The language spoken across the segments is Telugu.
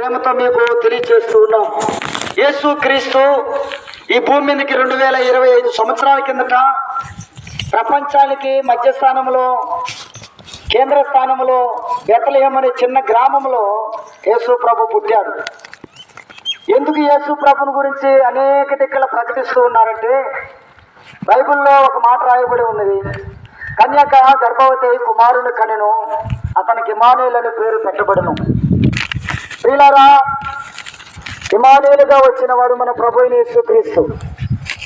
ప్రేమతో మీకు తెలియజేస్తూ ఉన్నాం. యేసు క్రీస్తు ఈ భూమి మీదకి రెండు వేల ఇరవై ఐదు సంవత్సరాల కిందట ప్రపంచానికి మధ్యస్థానంలో కేంద్ర స్థానంలో బెతలహేం అనే చిన్న గ్రామంలో యేసు ప్రభు పుట్టాడు. ఎందుకు యేసు ప్రభుని గురించి అనేక దిక్కల ప్రకటిస్తూ ఉన్నారంటే బైబిల్లో ఒక మాట రాయబడి ఉన్నది. కన్యక గర్భవతి కుమారుని కనెను అతనికి ఇమానుయేల్ పేరు పెట్టబడును. ప్రియులారా హిమాలయులుగా వచ్చిన వాడు మన ప్రభు యేసుక్రీస్తు.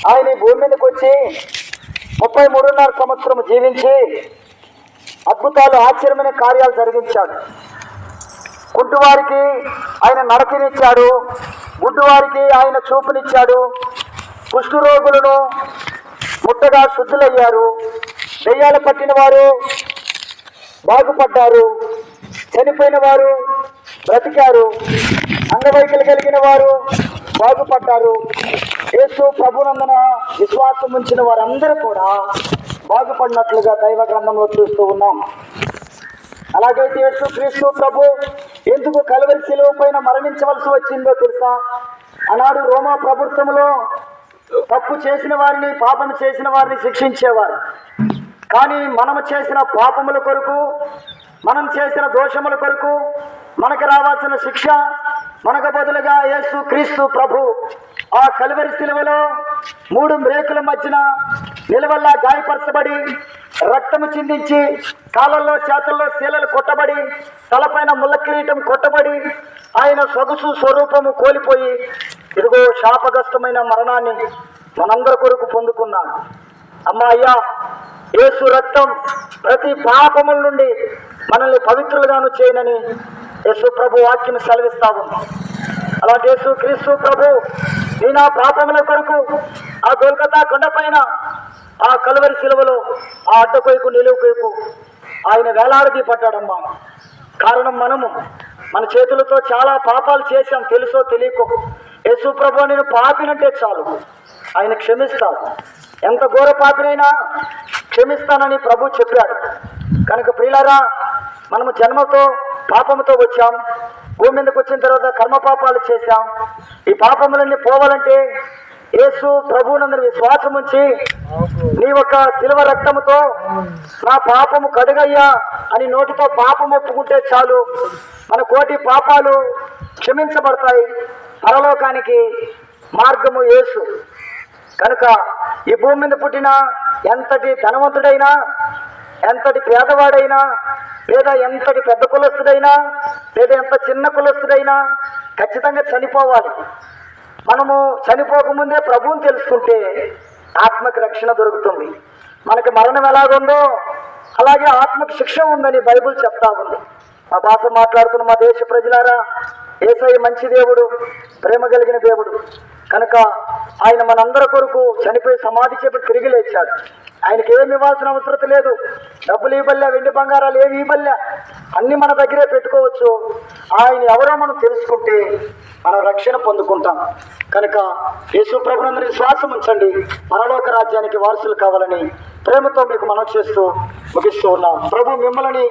ఆయన ఈ భూమి మీదకి వచ్చి ముప్పై మూడున్నర సంవత్సరం జీవించి అద్భుతాలు ఆశ్చర్యమైన కార్యాలు జరిగించాడు. కుంటువారికి ఆయన నడకనిచ్చాడు. గుడ్డువారికి ఆయన చూపునిచ్చాడు. కుష్ఠరోగులను ముట్టగా శుద్ధులయ్యారు. దెయ్యాలు పట్టిన వారు బాగుపడ్డారు. చనిపోయిన వారు బ్రతికారు. అంగవైకల్యం కలిగిన వారు బాగుపడ్డారు. యేసు ప్రభునందన విశ్వాసం ఉంచిన వారందరూ కూడా బాగుపడినట్లుగా దైవ గ్రంథంలో చూస్తూ ఉన్నాం. అలాగైతే యేసు క్రీస్తు ప్రభు ఎందుకు కలవరి శిలువ పైన మరణించవలసి వచ్చిందో తెలుసా? ఆనాడు రోమా ప్రభుత్వంలో తప్పు చేసిన వారిని పాపం చేసిన వారిని శిక్షించేవారు. కానీ మనము చేసిన పాపముల కొరకు మనం చేసిన దోషముల కొరకు మనకు రావాల్సిన శిక్ష మనకు బదులుగా యేసు క్రీస్తు ప్రభు ఆ కలువరి సిలువలో మూడు మ్రేకుల మధ్యన నిలవల్లా గాయపరచబడి రక్తము చిందించి కాళ్ళల్లో చేతుల్లో శీలలు కొట్టబడి తలపైన ముళ్ళ కిరీటం కొట్టబడి ఆయన సొగసు స్వరూపము కోల్పోయి ఇదిగో శాపగ్రస్తమైన మరణాన్ని మనందరి కొరకు పొందుకున్నాడు. అమ్మా అయ్యా యేసు రక్తం ప్రతి పాపముల నుండి మనల్ని పవిత్రులుగాను చేయనని యేసు ప్రభు వాక్యం సెలవిస్తా ఉంది అలాంటి యేసు క్రీస్తు ప్రభు నీ నా పాపముల కొరకు ఆ కోల్కతా కొండపైన ఆ కలువరి శిలువలో ఆ అడ్డకొయ్యకు నిలువుకొయ్యకు ఆయన వేలాడదీ పడ్డాడమ్మా. కారణం మనము మన చేతులతో చాలా పాపాలు చేశాం తెలుసో తెలియకో. యేసు ప్రభు నేను పాపినంటే చాలు. ఆయన క్షమిస్తాడు. ఎంత ఘోర పాపినైనా క్షమిస్తానని ప్రభు చెప్పాడు. కనుక ప్రియులారా మనము జన్మతో పాపముతో వచ్చాం. భూమి మీదకి వచ్చిన తర్వాత కర్మ పాపాలు చేశాం. ఈ పాపములన్నీ పోవాలంటే యేసు ప్రభువునందరి విశ్వాసం ఉంచి నీ యొక్క శిలువ రక్తముతో నా పాపము కడుగయ్యా అని నోటితో పాపం ఒప్పుకుంటే చాలు. మన కోటి పాపాలు క్షమించబడతాయి. పరలోకానికి మార్గము యేసు. కనుక ఈ భూమి మీద పుట్టిన ఎంతటి ధనవంతుడైనా ఎంతటి పేదవాడైనా లేదా ఎంతటి పెద్ద కులస్తుడైనా లేదా ఎంత చిన్న కులస్తుడైనా ఖచ్చితంగా చనిపోవాలి. మనము చనిపోకముందే ప్రభువుని తెలుసుకుంటే ఆత్మకి రక్షణ దొరుకుతుంది. మనకి మరణం ఎలాగుందో అలాగే ఆత్మకి శిక్ష ఉందని బైబుల్ చెప్తా ఉంది. మా భాష మాట్లాడుతున్న మా దేశ ప్రజలారా ఏసై మంచి దేవుడు ప్రేమ కలిగిన దేవుడు. కనుక ఆయన మనందరి కొరకు చనిపోయి సమాధి చేపట్టి తిరిగి లేచాడు. ఆయనకి ఏమి ఇవ్వాల్సిన అవసరం లేదు. డబ్బులు ఇవ్వలే వెండి బంగారాలు ఏమి ఇవ్వలే. అన్ని మన దగ్గరే పెట్టుకోవచ్చు. ఆయన ఎవరో మనం తెలుసుకుంటే మనం రక్షణ పొందుకుంటాం. కనుక యేసు ప్రభునందరి శ్వాసం ఉంచండి పరలోక రాజ్యానికి వారసులు కావాలని ప్రేమతో మీకు మనం చేస్తూ ముగిస్తూ ఉన్నాం. ప్రభు మిమ్మల్ని